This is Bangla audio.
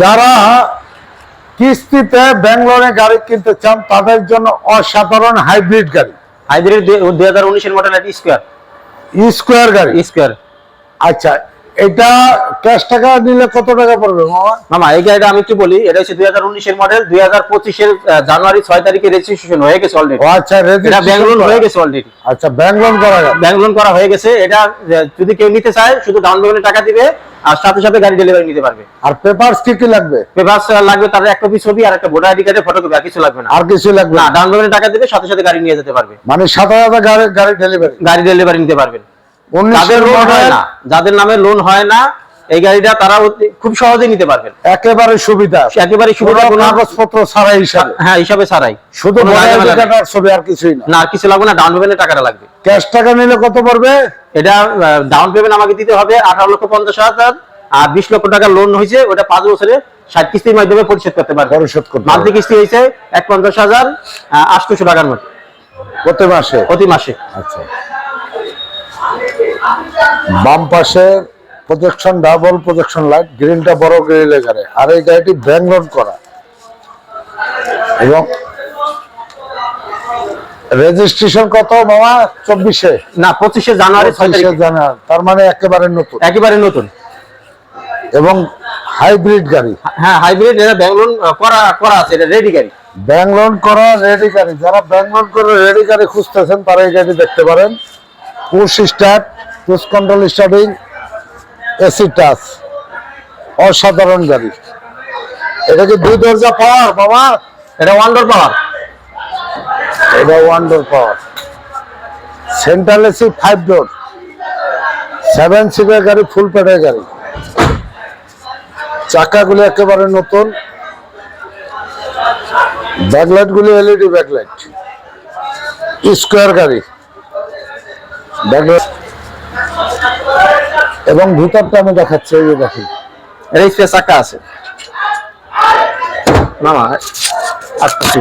যারা কিস্তিতে ব্যাঙ্গালোরে গাড়ি কিনতে চান তাদের জন্য অসাধারণ হাইব্রিড গাড়ি। হাইব্রিড দুই হাজার উনিশের মডেল স্কোয়ার। স্কোয়ার গাড়ি। স্কোয়ার। আচ্ছা এটা ক্যাশ টাকা নিলে কত টাকা পড়বে মামা? মামা এই গাড়িটা আমি বলি এটা হচ্ছে দুই হাজার উনিশের মডেল দুই হাজার পঁচিশের জানুয়ারি ছয় তারিখে রেজিস্ট্রেশন হয়ে গেছে অলরেডি আচ্ছা এটা হয়ে গেছে অলরেডি আচ্ছা করা করা হয়ে গেছে এটা যদি কেউ নিতে চায় শুধু ডাউন পেমেন্টে টাকা দিবে আর সাথে সাথে গাড়ি ডেলিভারি নিতে পারবে। আর পেপারস কি কি লাগবে? পেপারস লাগবে তার এক কপি ছবি আর একটা ভোটার আইডি কার্ডের ফটোকপি আর কিছু লাগবে না। আর কিছু লাগবে না। ডাউন পেমেন্টে টাকা দিবে সাথে সাথে গাড়ি নিয়ে যেতে পারবে। মানে সাত হাজার গাড়ি গাড়ি ডেলিভারি গাড়ি ডেলিভারি নিতে পারবেন। যাদের লোন হয় না যাদের নামে লোন হয় না এই গাড়িটা তারা খুব সহজেই নিতে পারবেন। একেবারে সুবিধা। একেবারে সুবিধা কোনো কাগজপত্র ছাড়া হিসাবে। হ্যাঁ হিসাবে ছাড়াই। শুধু। ঠিকানার ছবি আর কিছুই না। না আর কিছু লাগবে না ডাউন পেমেন্টে টাকাটা লাগবে। ক্যাশ টাকা নিলে কত পড়বে? এটা ডাউন পেমেন্ট আমাকে দিতে হবে আঠারো লক্ষ পঞ্চাশ হাজার আর বিশ লক্ষ টাকা লোন হয়েছে ওটা পাঁচ বছরে ষাট কিস্তির মাধ্যমে পরিশোধ করতে পারবে। পরিশোধ করতে হবে। কিস্তি হয়েছে এক পঞ্চাশ হাজার আটশোশো টাকার মতো। প্রতি মাসে? প্রতি মাসে। আচ্ছা। বাম পাশে প্রজেকশন ডাবল প্রজেকশন লাইট গ্রিলটা বড় গ্রিল এখানে আর এই গাড়িটি ব্যাংলোড করা। এবং রেজিস্ট্রেশন কত মামা? চব্বিশে? না পঁচিশে জানুয়ারি পঁচিশে জানুয়ারি তার মানে একেবারে নতুন। একেবারে নতুন। এবং হাইব্রিড গাড়ি। হ্যাঁ হাইব্রিড এটা ব্যাঙ্গলোর করা করা আছে এটা রেডি গাড়ি। ব্যাংক লোন করা রেডি গাড়ি। যারা ব্যাংক লোন করে রেডি গাড়ি খুঁজতেছেন তারা এই গাড়ি দেখতে পারেন। Push start push control starting AC touch অসাধারণ গাড়ি। এটা কি দুই দরজা পাওয়ার বাবা? এটা ওয়ান্ডার পাওয়ার এটা one door power central AC five door seven সিটের গাড়ি ফুল পেটের গাড়ি। চাকাগুলি একেবারে নতুন। ব্যাকলাইট গুলি এলইডি ব্যাকলাইট। স্কোয়ার গাড়ি। ব্যাকলাইট এবং ভিতরটা আমি দেখাচ্ছি এই দেখি স্পেস চাকা আছে। মামা আসতেছি।